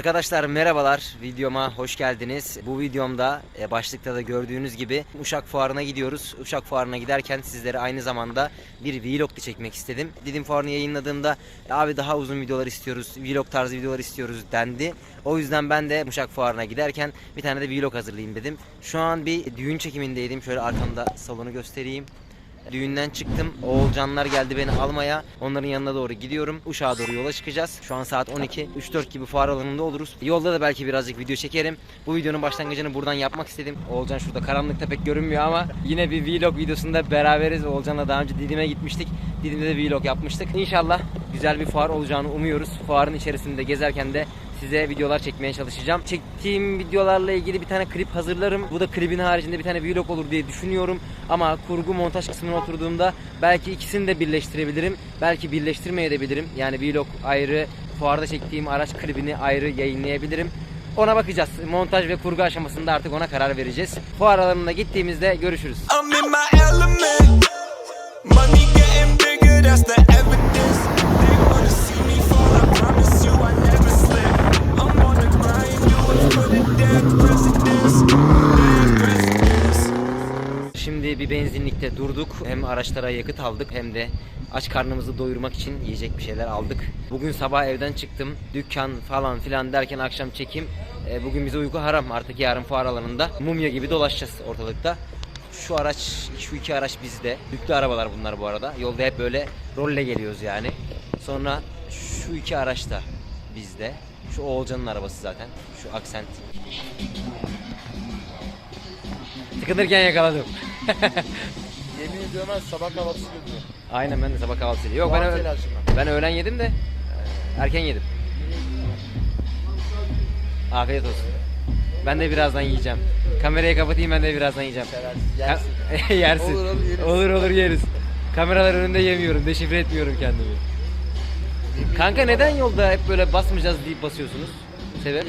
Arkadaşlar merhabalar videoma hoş geldiniz. Bu videomda e, başlıkta da gördüğünüz gibi Uşak Fuarı'na gidiyoruz. Uşak Fuarı'na giderken sizlere aynı zamanda bir vlog da çekmek istedim. Didim Fuarı'nı yayınladığımda "E, abi daha uzun videolar istiyoruz, vlog tarzı videolar istiyoruz dendi. O yüzden ben de Uşak Fuarı'na giderken bir tane de vlog hazırlayayım dedim. Şu an bir düğün çekimindeydim. Şöyle arkamda salonu göstereyim. Düğünden çıktım. Oğulcanlar geldi beni almaya. Onların yanına doğru gidiyorum. Uşak'a doğru yola çıkacağız. Şu an saat 12. 3-4 gibi fuar alanında oluruz. Yolda da belki birazcık video çekerim. Bu videonun başlangıcını buradan yapmak istedim. Oğulcan şurada karanlıkta pek görünmüyor ama yine bir vlog videosunda beraberiz. Oğulcan'la daha önce Didim'e gitmiştik. Didim'de de vlog yapmıştık. İnşallah güzel bir fuar olacağını umuyoruz. Fuarın içerisinde gezerken de size videolar çekmeye çalışacağım. Çektiğim videolarla ilgili bir tane klip hazırlarım. Bu da klibin haricinde bir tane vlog olur diye düşünüyorum. Ama kurgu montaj kısmına oturduğumda belki ikisini de birleştirebilirim. Belki birleştirmeyebilirim. Yani vlog ayrı, fuarda çektiğim araç klibini ayrı yayınlayabilirim. Ona bakacağız. Montaj ve kurgu aşamasında artık ona karar vereceğiz. Fuar alanına gittiğimizde görüşürüz. I'm in my element. Money getting bigger, that's the evidence. Şimdi bir benzinlikte durduk. Hem araçlara yakıt aldık hem de aç karnımızı doyurmak için yiyecek bir şeyler aldık. Bugün sabah evden çıktım. Dükkan falan filan derken akşam çekim. E, bugün bize uyku haram. Artık yarın fuar alanında mumya gibi dolaşacağız ortalıkta. Şu araç, şu iki araç bizde. Yüklü arabalar bunlar bu arada. Yolda hep böyle rolle geliyoruz yani. Sonra şu iki araç da bizde. Şu Oğulcan'ın arabası zaten. Şu Accent. Tıkınırken yakaladım. Yemin ediyorum ben sabah kahvaltısı görüyorum. Aynen ben de sabah kahvaltı Yok ben, ö- ben öğlen yedim de e, erken yedim. Afiyet olsun. Ben de birazdan yiyeceğim. Kamerayı kapatayım ben de birazdan yiyeceğim. Yersin. Yersin. Olur, olur, yeriz. Olur olur yeriz. Kameralar önünde yemiyorum. Deşifre etmiyorum kendimi. Kanka neden yolda hep böyle basmayacağız deyip basıyorsunuz? Sebep?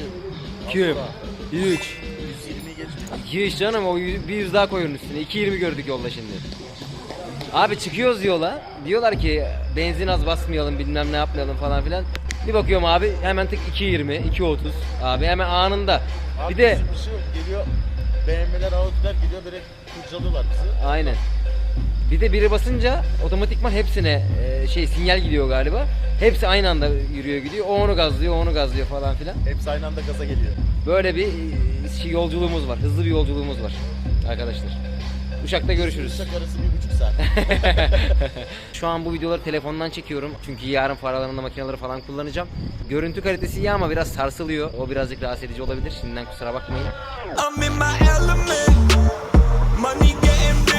Kim? 3. 120 geçmiyor. 200 canım o yüz- bir yüz daha koyun üstüne. 2.20 gördük yolda şimdi. Abi çıkıyoruz yola. Diyorlar ki benzin az basmayalım bilmem ne yapmayalım falan filan. Bir bakıyorum abi hemen tık 2.20, 2.30 abi hemen anında. Abi Bir de bizim bir şey yok. Geliyor BMW'ler, Audi'ler geliyor direkt kurcalıyorlar bizi. aynen. Bir de biri basınca otomatikman hepsine e, şey sinyal gidiyor galiba. Hepsi aynı anda yürüyor gidiyor. O onu gazlıyor, o onu gazlıyor falan filan. Hepsi aynı anda gaza geliyor. Böyle bir e, şey, yolculuğumuz var. Hızlı bir yolculuğumuz var arkadaşlar. Uşak'ta görüşürüz. Uçak arası bir buçuk saat. Şu an bu videoları telefondan çekiyorum. Çünkü yarın paralarında makineleri falan kullanacağım. Görüntü kalitesi iyi ama biraz sarsılıyor. O birazcık rahatsız edici olabilir. Şimdiden kusura bakmayın. I'm in my element. Money getting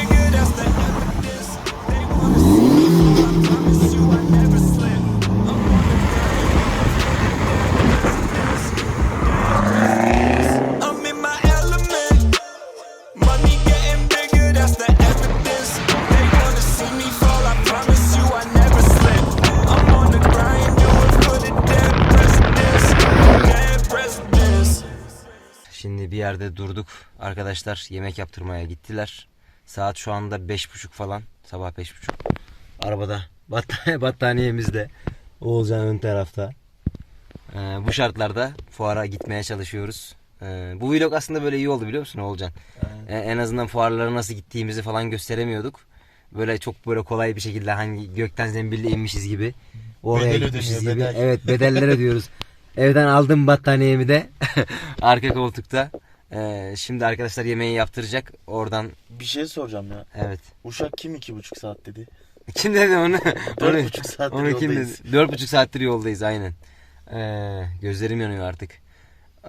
durduk. Arkadaşlar yemek yaptırmaya gittiler. Saat şu anda beş buçuk falan. Sabah beş buçuk. Arabada battaniye, battaniyemiz de. Oğulcan ön tarafta. Ee, bu şartlarda fuara gitmeye çalışıyoruz. Ee, bu vlog aslında böyle iyi oldu biliyor musun Oğulcan? Ee, en azından fuarlara nasıl gittiğimizi falan gösteremiyorduk. Böyle çok böyle kolay bir şekilde hangi gökten zembille inmişiz gibi. Oraya Bedel gitmişiz ödeniyor, gibi. bedel. Evet bedeller ödüyoruz. Evden aldım battaniyemi de arka koltukta. Ee, şimdi arkadaşlar yemeği yaptıracak. Oradan Bir şey soracağım ya. evet. Uşak kim iki buçuk saat dedi? Kim dedi onu? Dört Onu- buçuk saattir onu kim yoldayız. dedi? Dört buçuk saattir yoldayız aynen. Ee, gözlerim yanıyor artık.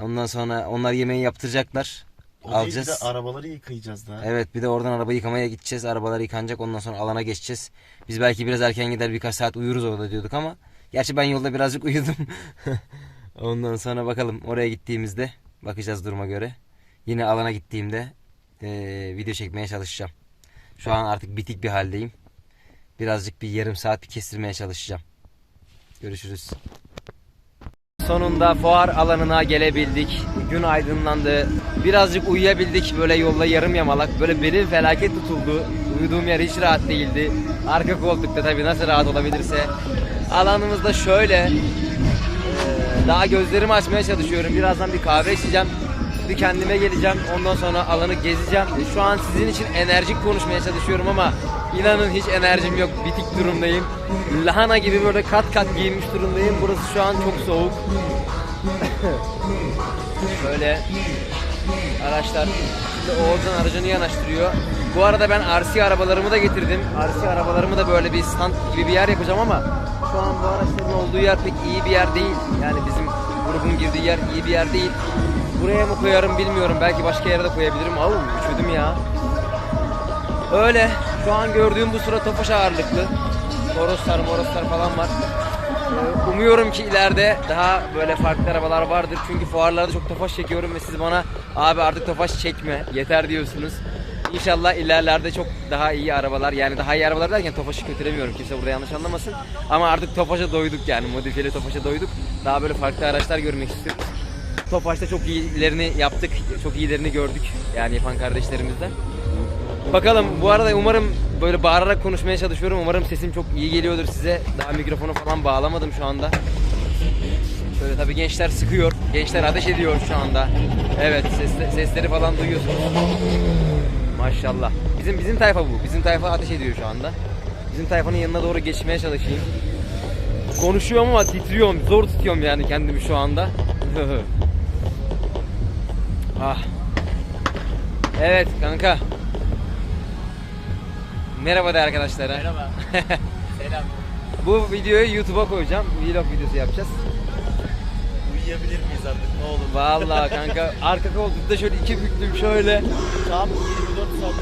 Ondan sonra onlar yemeği yaptıracaklar. O değil, alacağız. bir de arabaları yıkayacağız daha. Evet bir de oradan araba yıkamaya gideceğiz. Arabalar yıkanacak ondan sonra alana geçeceğiz. Biz belki biraz erken gider birkaç saat uyuruz orada diyorduk ama. Gerçi ben yolda birazcık uyudum. ondan sonra bakalım oraya gittiğimizde bakacağız duruma göre. Yine alana gittiğimde eee, video çekmeye çalışacağım. Şu an artık bitik bir haldeyim. Birazcık bir yarım saat bir kestirmeye çalışacağım. Görüşürüz. Sonunda fuar alanına gelebildik. Gün aydınlandı. Birazcık uyuyabildik böyle yolda yarım yamalak. Böyle belim felaket tutuldu. Uyuduğum yer hiç rahat değildi. Arka koltukta tabii nasıl rahat olabilirse. Alanımız da şöyle. Ee, Daha gözlerimi açmaya çalışıyorum. Birazdan bir kahve içeceğim. Bir kendime geleceğim. Ondan sonra alanı gezeceğim. Şu an sizin için enerjik konuşmaya çalışıyorum ama inanın hiç enerjim yok. Bitik durumdayım. Lahana gibi böyle kat kat giyinmiş durumdayım. Burası şu an çok soğuk. Böyle araçlar. Şimdi Oğuzhan aracını yanaştırıyor. Bu arada ben RC arabalarımı da getirdim. RC arabalarımı da böyle bir stand gibi bir yer yapacağım ama şu an bu araçların olduğu yer pek iyi bir yer değil. Yani bizim grubun girdiği yer iyi bir yer değil. Buraya mı koyarım bilmiyorum. Belki başka yere de koyabilirim. Au üşüdüm ya. Öyle. Şu an gördüğüm bu sıra Tofaş ağırlıklı. Toroslar, Moroslar falan var. Ee, Umuyorum ki ileride daha böyle farklı arabalar vardır. Çünkü fuarlarda çok Tofaş çekiyorum ve siz bana abi artık Tofaş çekme yeter diyorsunuz. İnşallah ilerlerde çok daha iyi arabalar yani daha iyi arabalar derken Tofaş'ı kötülemiyorum kimse burada yanlış anlamasın. Ama artık Tofaş'a doyduk yani modifiyeli Tofaş'a doyduk. Daha böyle farklı araçlar görmek istiyoruz. Tofaş'ta çok iyilerini yaptık, çok iyilerini gördük yani yapan kardeşlerimizden. Bakalım bu arada umarım böyle bağırarak konuşmaya çalışıyorum. Umarım sesim çok iyi geliyordur size. Daha mikrofonu falan bağlamadım şu anda. Şöyle tabii gençler sıkıyor. Gençler ateş ediyor şu anda. Evet ses- sesleri falan duyuyorsunuz. Maşallah. Bizim bizim tayfa bu. Bizim tayfa ateş ediyor şu anda. Bizim tayfanın yanına doğru geçmeye çalışayım. Konuşuyorum ama titriyorum. Zor tutuyorum yani kendimi şu anda. ah. Evet kanka. Merhaba de arkadaşlara. Merhaba. Selam. Bu videoyu YouTube'a koyacağım. Vlog videosu yapacağız. Uyuyabilir miyiz artık ne olur. Vallahi kanka arka koltukta şöyle iki büklüm şöyle. Tam 24 saat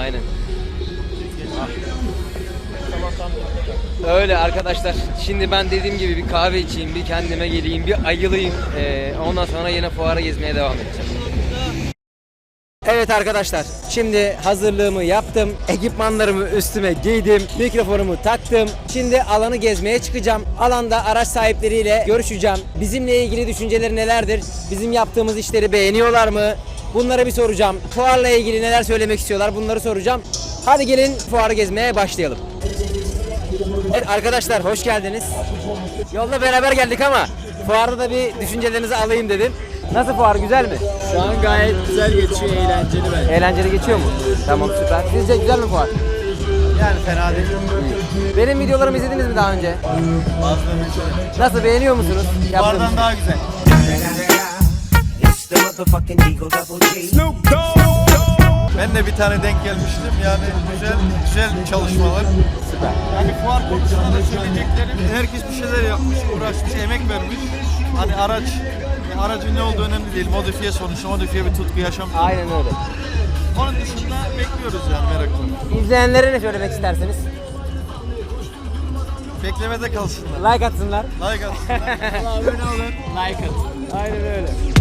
Aynen. Öyle arkadaşlar. Şimdi ben dediğim gibi bir kahve içeyim, bir kendime geleyim, bir ayılayım. Ee, ondan sonra yine fuara gezmeye devam edeceğim. Evet arkadaşlar, şimdi hazırlığımı yaptım. Ekipmanlarımı üstüme giydim. Mikrofonumu taktım. Şimdi alanı gezmeye çıkacağım. Alanda araç sahipleriyle görüşeceğim. Bizimle ilgili düşünceleri nelerdir? Bizim yaptığımız işleri beğeniyorlar mı? Bunlara bir soracağım. Fuarla ilgili neler söylemek istiyorlar? Bunları soracağım. Hadi gelin fuarı gezmeye başlayalım. Arkadaşlar hoş geldiniz. Yolda beraber geldik ama fuarda da bir düşüncelerinizi alayım dedim. Nasıl fuar güzel mi? Şu an gayet güzel geçiyor, eğlenceli bence. Eğlenceli geçiyor mu? Tamam süper. Sizce güzel mi fuar? Yani fena değil. Benim videolarımı izlediniz mi daha önce? Bazılarını. Nasıl beğeniyor musunuz? Yaptığım Fuardan daha güzel. It's the motherfucking Eagle Double G. Ben de bir tane denk gelmiştim. Yani güzel güzel çalışmalar. Süper. Yani fuar konusunda da söyleyeceklerim. Herkes bir şeyler yapmış, uğraşmış, emek vermiş. Hani araç, yani aracın ne olduğu önemli değil. Modifiye sonuçta, modifiye bir tutku yaşam. Aynen öyle. Onun dışında bekliyoruz yani merakla. İzleyenlere ne söylemek istersiniz? Beklemede kalsınlar. Like atsınlar. Like atsınlar. Abone olun, like atın. Aynen öyle.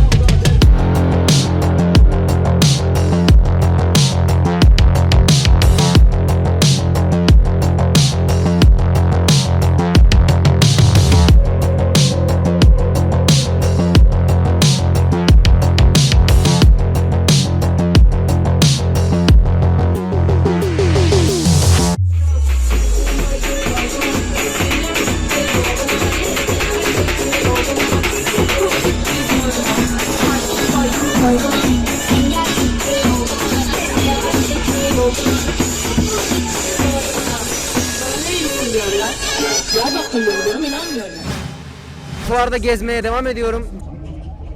Fuarda gezmeye devam ediyorum.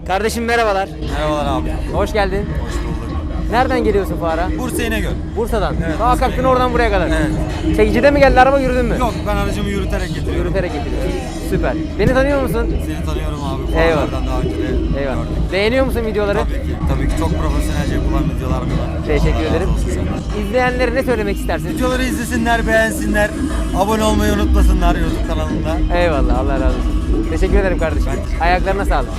Kardeşim merhabalar. Merhabalar abi. Hoş geldin. Hoş bulduk. Nereden geliyorsun fuara? Bursa İnegöl. Bursa'dan. Evet, Daha kalktın oradan buraya kadar. Evet. Çekicide mi geldi araba yürüdün mü? Yok ben aracımı yürüterek getiriyorum. Yürüterek getiriyorsun. Süper. Beni tanıyor musun? Seni tanıyorum abi. Eyvallah. Fuarlardan daha önce de Eyvallah. gördük. Beğeniyor musun videoları? Tabii ki. Tabii ki çok profesyonelce yapılan videolar bunlar. Teşekkür Allah razı ederim. olsun senden. İzleyenlere ne söylemek istersiniz? Videoları izlesinler, beğensinler. Abone olmayı unutmasınlar YouTube kanalında. Eyvallah Allah razı olsun. Teşekkür ederim kardeşim. Ayaklarına sağlık.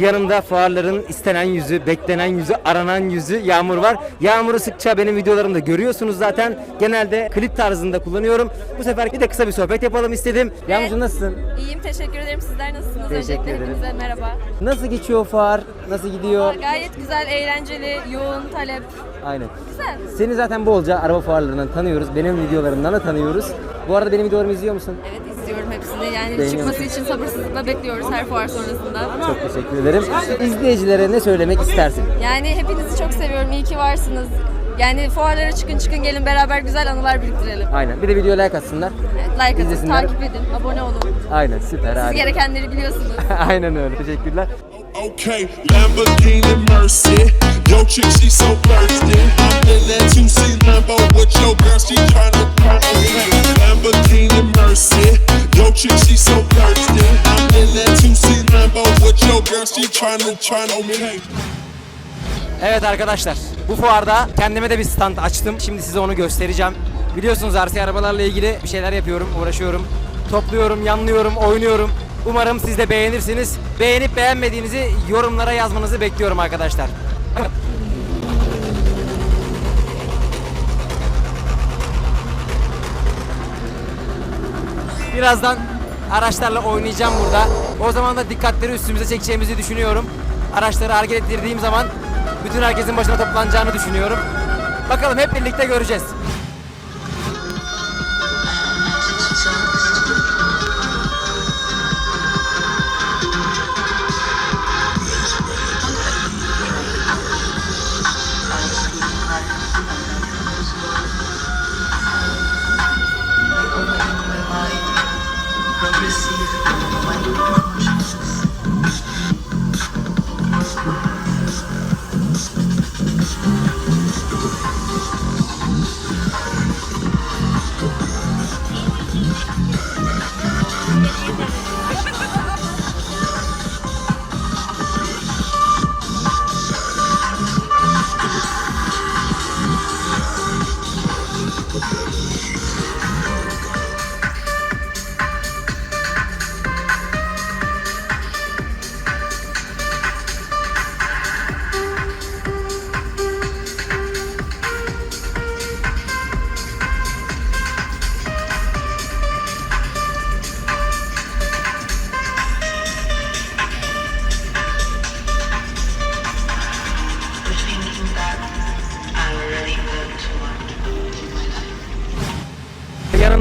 Yanımda fuarların istenen yüzü, beklenen yüzü, aranan yüzü Yağmur var. Yağmur'u sıkça benim videolarımda görüyorsunuz zaten. Genelde klip tarzında kullanıyorum. Bu sefer bir de kısa bir sohbet yapalım istedim. Yağmur'cum nasılsın? İyiyim teşekkür ederim. Sizler nasılsınız? Teşekkür Öncelikle ederim. hepinize merhaba. Nasıl geçiyor fuar? Nasıl gidiyor? Gayet güzel, eğlenceli, yoğun talep. Aynen. Güzel. Seni zaten bolca araba fuarlarından tanıyoruz. Benim videolarımdan da tanıyoruz. Bu arada benim videolarımı izliyor musun? Evet hepsini. Yani Beğeniyor çıkması için sabırsızlıkla bekliyoruz her fuar sonrasında. Çok teşekkür ederim. İzleyicilere ne söylemek istersin? Yani hepinizi çok seviyorum. İyi ki varsınız. Yani fuarlara çıkın çıkın gelin beraber güzel anılar biriktirelim. Aynen. Bir de videoya like atsınlar. Evet, like atın, İzlesinler. takip edin, abone olun. Aynen süper Siz harika. gerekenleri biliyorsunuz. Aynen öyle. Teşekkürler. Okay, Lamborghini Mercy. Yo, chick, she so thirsty. I'm in that 2C Lambo with your girl, she tryna turn me. Lamborghini Mercy. Yo, chick, she so thirsty. I'm in that 2C Lambo with your girl, she tryna turn me. Evet arkadaşlar bu fuarda kendime de bir stand açtım. Şimdi size onu göstereceğim. Biliyorsunuz RC arabalarla ilgili bir şeyler yapıyorum, uğraşıyorum. Topluyorum, yanlıyorum, oynuyorum. Umarım siz de beğenirsiniz. Beğenip beğenmediğinizi yorumlara yazmanızı bekliyorum arkadaşlar. Birazdan araçlarla oynayacağım burada. O zaman da dikkatleri üstümüze çekeceğimizi düşünüyorum. Araçları hareket ettirdiğim zaman bütün herkesin başına toplanacağını düşünüyorum. Bakalım hep birlikte göreceğiz.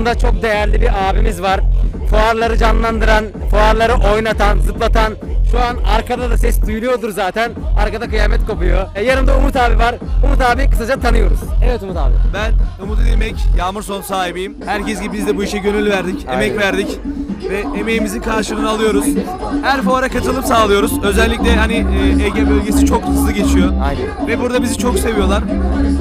Yanımda çok değerli bir abimiz var. Fuarları canlandıran, fuarları oynatan, zıplatan. Şu an arkada da ses duyuluyordur zaten. Arkada kıyamet kopuyor. E, yanımda Umut abi var. Umut abi kısaca tanıyoruz. Evet Umut abi. Ben Umut İlmek, Yağmur Son sahibiyim. Herkes gibi biz de bu işe gönül verdik, emek verdik ve emeğimizin karşılığını alıyoruz. Her fuara katılım sağlıyoruz. Özellikle hani e, Ege bölgesi çok hızlı geçiyor. Aynen. Ve burada bizi çok seviyorlar.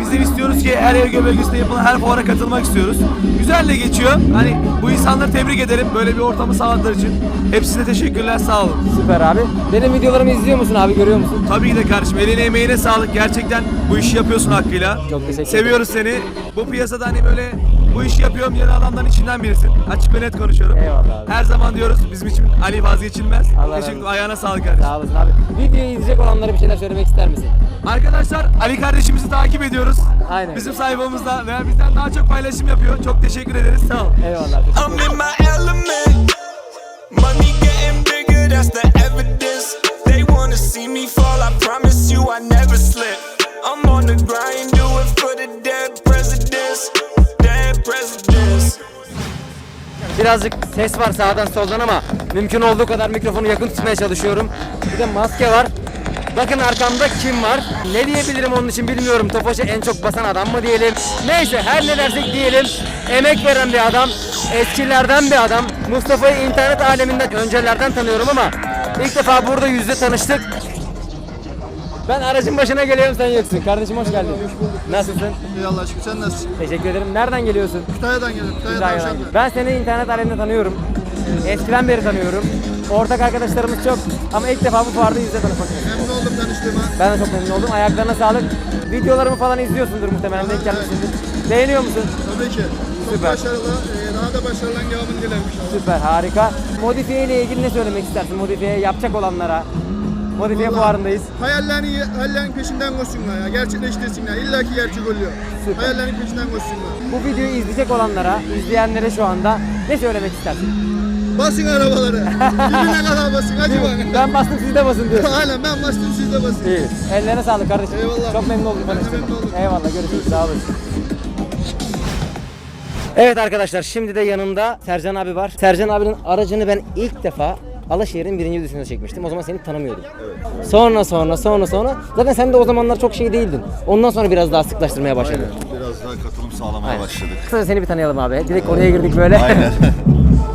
Biz de istiyoruz ki her Ege bölgesinde yapılan her fuara katılmak istiyoruz. Güzel de geçiyor. Hani bu insanları tebrik ederim böyle bir ortamı sağladıkları için. Hepsine teşekkürler, sağ olun. Süper abi. Benim videolarımı izliyor musun abi görüyor musun? Tabii ki de kardeşim eline emeğine sağlık. Gerçekten bu işi yapıyorsun hakkıyla. Çok teşekkür ederim. Seviyoruz seni. Bu piyasada hani böyle bu işi yapıyorum diyen adamların içinden birisin. Açık ve net konuşuyorum. Eyvallah abi. Her zaman diyoruz bizim için Ali vazgeçilmez. Allah Teşekkür olsun. Ayağına sağlık kardeşim. Sağ olasın abi. Videoyu izleyecek olanlara bir şeyler söylemek ister misin? Arkadaşlar Ali kardeşimizi takip ediyoruz. Aynen. Bizim sayfamızda veya bizden daha çok paylaşım yapıyor. Çok teşekkür ederiz. Sağ ol. Eyvallah. I'm in my element. Money getting bigger, that's the evidence. They wanna see me fall, I promise you I never slip. I'm on the grind, do it for the dead presidents. Birazcık ses var sağdan soldan ama mümkün olduğu kadar mikrofonu yakın tutmaya çalışıyorum. Bir de maske var. Bakın arkamda kim var? Ne diyebilirim onun için bilmiyorum. Tofaş'a en çok basan adam mı diyelim? Neyse her ne dersek diyelim. Emek veren bir adam. Eskilerden bir adam. Mustafa'yı internet aleminden öncelerden tanıyorum ama ilk defa burada yüzde tanıştık. Ben aracın başına geliyorum sen yoksun. Kardeşim hoş geldin. Nasılsın? İyi Allah aşkına sen nasılsın? Teşekkür ederim. Nereden geliyorsun? Kütahya'dan geliyorum. Güzel Ben seni internet aleminde tanıyorum. Eskiden beri tanıyorum. Ortak arkadaşlarımız çok ama ilk defa bu fuarda yüzde tanışmak istedim. Memnun oldum tanıştığıma. Ben de çok memnun oldum. Ayaklarına sağlık. Videolarımı falan izliyorsundur muhtemelen. Denk gelmişsindir. Beğeniyor musun? Tabii ki. Çok Süper. başarılı. Ee, daha da başarılan devamını dilerim inşallah. Süper, harika. Modifiye ile ilgili ne söylemek istersin? Modifiye yapacak olanlara. Modifiye fuarındayız. Hayallerini, hayallerin peşinden koşsunlar ya. Gerçekleştirsinler. İlla ki gerçek oluyor. Süper. Hayallerin peşinden koşsunlar. Bu videoyu izleyecek olanlara, izleyenlere şu anda ne söylemek istersin? Basın arabaları. Dibine kadar basın. Hadi bak. Ben bastım siz de basın diyorsun. Aynen ben bastım siz de basın. İyi. Ellerine sağlık kardeşim. Eyvallah. Çok memnun oldum Ben de memnun oldum. Eyvallah görüşürüz. Sağ olasın. Evet arkadaşlar şimdi de yanımda Sercan abi var. Sercan abinin aracını ben ilk defa Alaşehir'in birinci videosunda çekmiştim. O zaman seni tanımıyordum. Sonra sonra sonra sonra zaten sen de o zamanlar çok şey değildin. Ondan sonra biraz daha sıklaştırmaya başladın. Biraz daha katılım sağlamaya Aynen. başladık. Kısaca seni bir tanıyalım abi. Direkt konuya girdik böyle. Aynen.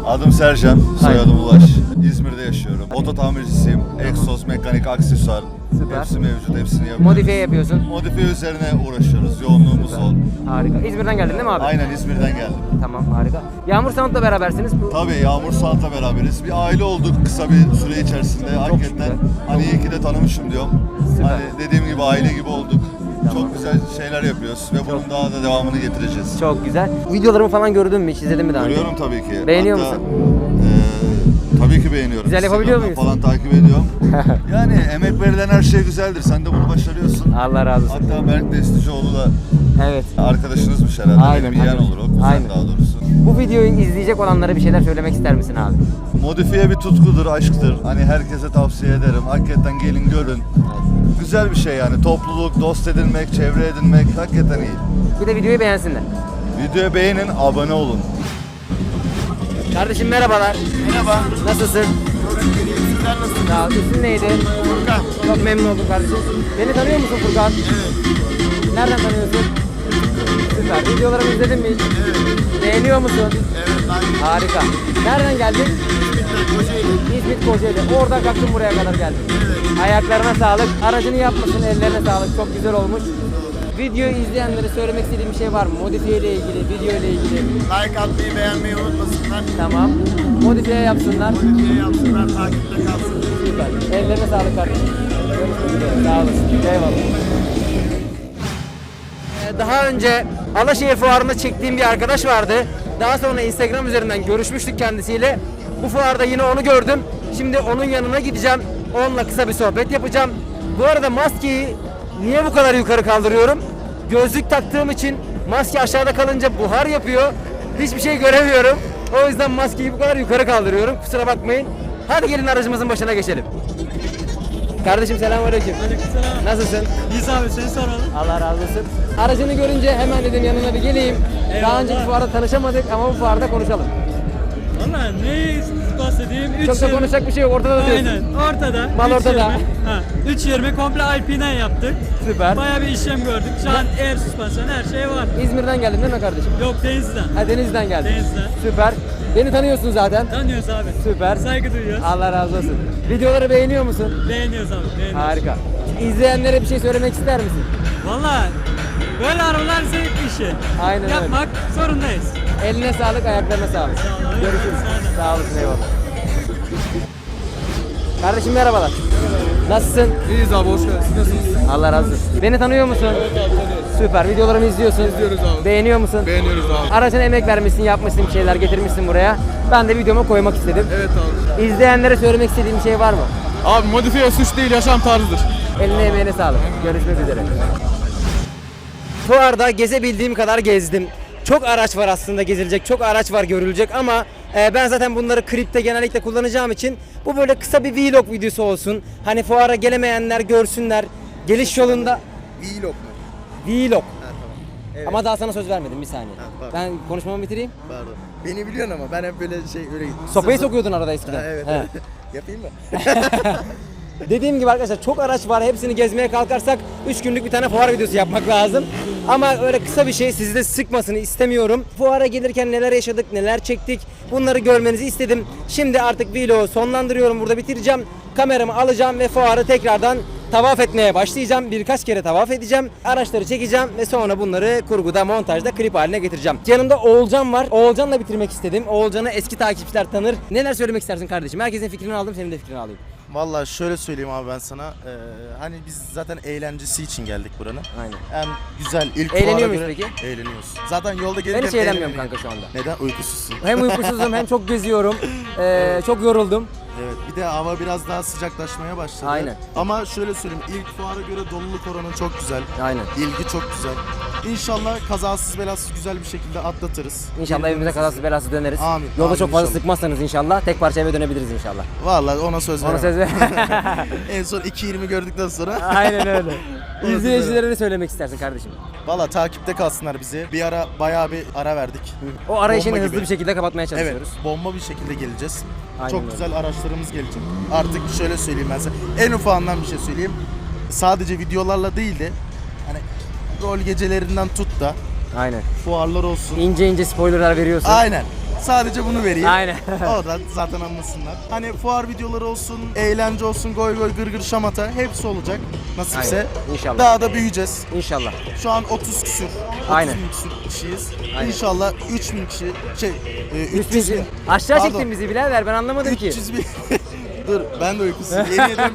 Adım Sercan, soyadım Ulaş. İzmir'de yaşıyorum. Oto tamircisiyim. Egzoz, mekanik, aksesuar. Süper. Hepsi mevcut, hepsini yapıyoruz. Modifiye yapıyorsun. Modifiye üzerine uğraşıyoruz. Yoğunluğumuz ol. Harika. İzmir'den geldin değil mi abi? Aynen İzmir'den geldim. Tamam harika. Yağmur Sound'la berabersiniz. Bu Tabii Yağmur Saat'la beraberiz. Bir aile olduk kısa bir süre içerisinde. Hakikaten şükür. hani iyi ki de tanımışım diyorum. Süper. Hani dediğim gibi aile gibi olduk. Çok güzel şeyler yapıyoruz ve bunun daha da devamını getireceğiz. çok güzel. Videolarımı falan gördün mü? Hiç izledin mi daha önce? Görüyorum tabii ki. Beğeniyor Hatta, musun? eee, tabii ki beğeniyorum. Güzel yapabiliyor Instagram'dan muyuz? Falan takip ediyorum. yani emek verilen her şey güzeldir. Sen de bunu başarıyorsun. Allah razı olsun. Hatta Berk Desticioğlu da Evet. arkadaşınızmış herhalde. Aynen, Benim yeğen olur o. Kuzen Aynen. daha doğrusu. Bu videoyu izleyecek olanlara bir şeyler söylemek ister misin abi? Modifiye bir tutkudur, aşktır. Hani herkese tavsiye ederim. Hakikaten gelin görün. Güzel bir şey yani. Topluluk, dost edinmek, çevre edinmek hakikaten iyi. Bir de videoyu beğensinler. Videoyu beğenin, abone olun. Kardeşim merhabalar. Merhaba. Nasılsın? Sizler nasılsınız? Sağ ol. İsmin neydi? Furkan. Çok memnun oldum kardeşim. Beni tanıyor musun Furkan? Evet. Nereden tanıyorsun? Süper. Videolarımı izledin mi hiç? Evet. Beğeniyor musun? Evet. Aynı. Harika. Nereden geldin? İzmir'den Kocaeli. İzmit Kocaeli. Oradan kalktım buraya kadar geldim. Ayaklarına sağlık. Aracını yapmışsın. Ellerine sağlık. Çok güzel olmuş. Videoyu izleyenlere söylemek istediğim bir şey var mı? Modifiye ile ilgili, video ile ilgili. Like atmayı beğenmeyi unutmasınlar. Tamam. Modifiye yapsınlar. Modifiye yapsınlar. Takipte kalsın. Süper. Ellerine sağlık kardeşim. Görüşmek üzere. Sağ olasın. Eyvallah. Ee, Daha önce Alaşehir Fuarı'nda çektiğim bir arkadaş vardı. Daha sonra Instagram üzerinden görüşmüştük kendisiyle. Bu fuarda yine onu gördüm. Şimdi onun yanına gideceğim. Onunla kısa bir sohbet yapacağım. Bu arada maskeyi niye bu kadar yukarı kaldırıyorum? Gözlük taktığım için maske aşağıda kalınca buhar yapıyor. Hiçbir şey göremiyorum. O yüzden maskeyi bu kadar yukarı kaldırıyorum. Kusura bakmayın. Hadi gelin aracımızın başına geçelim. Kardeşim selamünaleyküm. Aleykümselam. Nasılsın? İyiyiz abi seni soralım. Allah razı olsun. Aracını görünce hemen dedim yanına bir geleyim. Daha Eyvallah. önceki fuarda tanışamadık ama bu fuarda konuşalım. Valla neyi bahsedeyim? Üç Çok da konuşacak bir şey yok. Ortada da diyorsun. Aynen ortada. Mal ortada. yirmi. Ha, 3.20 komple Alpine yaptık. Süper. Baya bir işlem gördük. Şu an air süspansiyon her şey var. İzmir'den geldin değil mi kardeşim? Yok Denizli'den. Ha Denizli'den geldin. Denizli'den. Süper. Beni tanıyorsun zaten. Tanıyoruz abi. Süper. Saygı duyuyoruz. Allah razı olsun. Videoları beğeniyor musun? Beğeniyoruz abi. Beğeniyoruz. Harika. İzleyenlere bir şey söylemek ister misin? Valla böyle arabalar zevk işi. Aynen öyle. Yapmak zorundayız. Eline sağlık, ayaklarına sağlık. Görüşürüz. Sağ olasın, eyvallah. Kardeşim merhabalar. Nasılsın? İyiyiz abi hoş geldiniz. Siz nasılsınız? Allah razı olsun. Beni tanıyor musun? Evet abi tanıyoruz. Süper. Videolarımı izliyorsun. İzliyoruz abi. Beğeniyor musun? Beğeniyoruz abi. Aracına emek vermişsin, yapmışsın bir şeyler getirmişsin buraya. Ben de videoma koymak istedim. Evet abi. İzleyenlere söylemek istediğim bir şey var mı? Abi modifiye suç değil yaşam tarzıdır. Eline emeğine sağlık. Görüşmek üzere. Fuarda gezebildiğim kadar gezdim. Çok araç var aslında gezilecek, çok araç var görülecek ama e, ben zaten bunları klipte genellikle kullanacağım için bu böyle kısa bir vlog videosu olsun. Hani fuara gelemeyenler görsünler. Geliş yolunda Vlog mu? vlog. Evet. Ama daha sana söz vermedim bir saniye. pardon. ben konuşmamı bitireyim. Pardon. Beni biliyorsun ama ben hep böyle şey öyle... Sopayı Zı- zı- sokuyordun arada eskiden. Ha, evet, He. evet. Yapayım mı? Dediğim gibi arkadaşlar çok araç var. Hepsini gezmeye kalkarsak 3 günlük bir tane fuar videosu yapmak lazım. Ama öyle kısa bir şey sizi de sıkmasını istemiyorum. Fuara gelirken neler yaşadık, neler çektik bunları görmenizi istedim. Şimdi artık vlogu sonlandırıyorum. Burada bitireceğim. Kameramı alacağım ve fuarı tekrardan tavaf etmeye başlayacağım. Birkaç kere tavaf edeceğim. Araçları çekeceğim ve sonra bunları kurguda, montajda, klip haline getireceğim. Yanımda Oğulcan var. Oğulcan'la bitirmek istedim. Oğulcan'ı eski takipçiler tanır. Neler söylemek istersin kardeşim? Herkesin fikrini aldım, senin de fikrini alayım. Valla şöyle söyleyeyim abi ben sana. Ee, hani biz zaten eğlencesi için geldik buranın. Aynen. Hem güzel ilk Eğleniyor fuara muyuz göre peki? Eğleniyoruz. Zaten yolda gelirken Ben hiç eğlenmiyorum kanka şu anda. Neden? Uykusuzsun. Hem uykusuzum hem çok geziyorum. Ee, çok yoruldum. Evet bir de hava biraz daha sıcaklaşmaya başladı. Aynen. Ama şöyle söyleyeyim ilk fuara göre doluluk oranı çok güzel. Aynen. İlgi çok güzel. İnşallah kazasız belasız güzel bir şekilde atlatırız. İnşallah evimize kazasız belasız döneriz. Amin, Yolda amin çok fazla inşallah. sıkmazsanız inşallah tek parça eve dönebiliriz inşallah. Vallahi ona söz Ona veremem. söz ver. en son 2.20 gördükten sonra Aynen öyle. İzleyicilere ne söylemek istersin kardeşim? Valla takipte kalsınlar bizi. Bir ara bayağı bir ara verdik. O Bomba hızlı gibi. bir şekilde kapatmaya Evet, çalışıyoruz. bomba bir şekilde geleceğiz. Aynen Çok öyle. güzel araçlarımız gelecek. Artık şöyle söyleyeyim ben size. En ufağından bir şey söyleyeyim. Sadece videolarla değil de hani rol gecelerinden tut da Aynen. fuarlar olsun. İnce ince spoilerlar veriyorsun. Aynen. Sadece bunu vereyim. Aynen. Oradan zaten anlasınlar. Hani fuar videoları olsun, eğlence olsun, goy goy gırgır şamata hepsi olacak. Nasipse. Aynen, inşallah. Daha da büyüyeceğiz. İnşallah. Şu an 30 küsür. 30 Aynen. bin küsür kişiyiz. Aynen. İnşallah 3000 kişi şey e, 300 bin. Aşağı Pardon. çektin bizi birader ben anlamadım ki. 300 bin. Dur ben de uykusuzum. Yemin ederim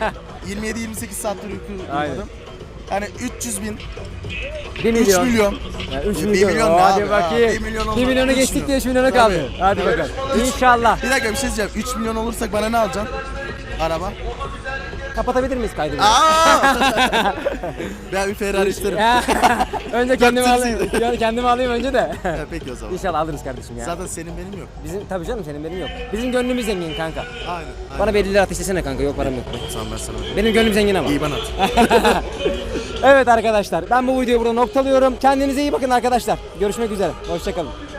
27-28 saattir uyku Aynen. uyumadım. Yani 300 bin, 1 3 milyon. milyon. Ya, 3 Bir milyon. milyon ne Hadi abi? bakayım. Ha, bir milyon 1 olmadı. milyonu Üç geçtik milyon. diye 3 milyona Tabii. kaldı. Hadi bakalım. İnşallah. Bir dakika bir şey diyeceğim. 3 milyon olursak bana ne alacaksın? Araba. Kapatabilir miyiz kaydı? Aa! ben bir Ferrari isterim. Ya, önce kendimi alayım. Ya, kendimi alayım önce de. Ha, Peki o zaman. İnşallah alırız kardeşim ya. Zaten senin benim yok. Bizim tabii canım senin benim yok. Bizim gönlümüz zengin kanka. Aynen. aynen. Bana bellileri ateşlesene kanka yok param yok. Tamam ben sana. Benim gönlüm zengin ama. İyi bana at. Evet arkadaşlar ben bu videoyu burada noktalıyorum. Kendinize iyi bakın arkadaşlar. Görüşmek üzere. Hoşçakalın.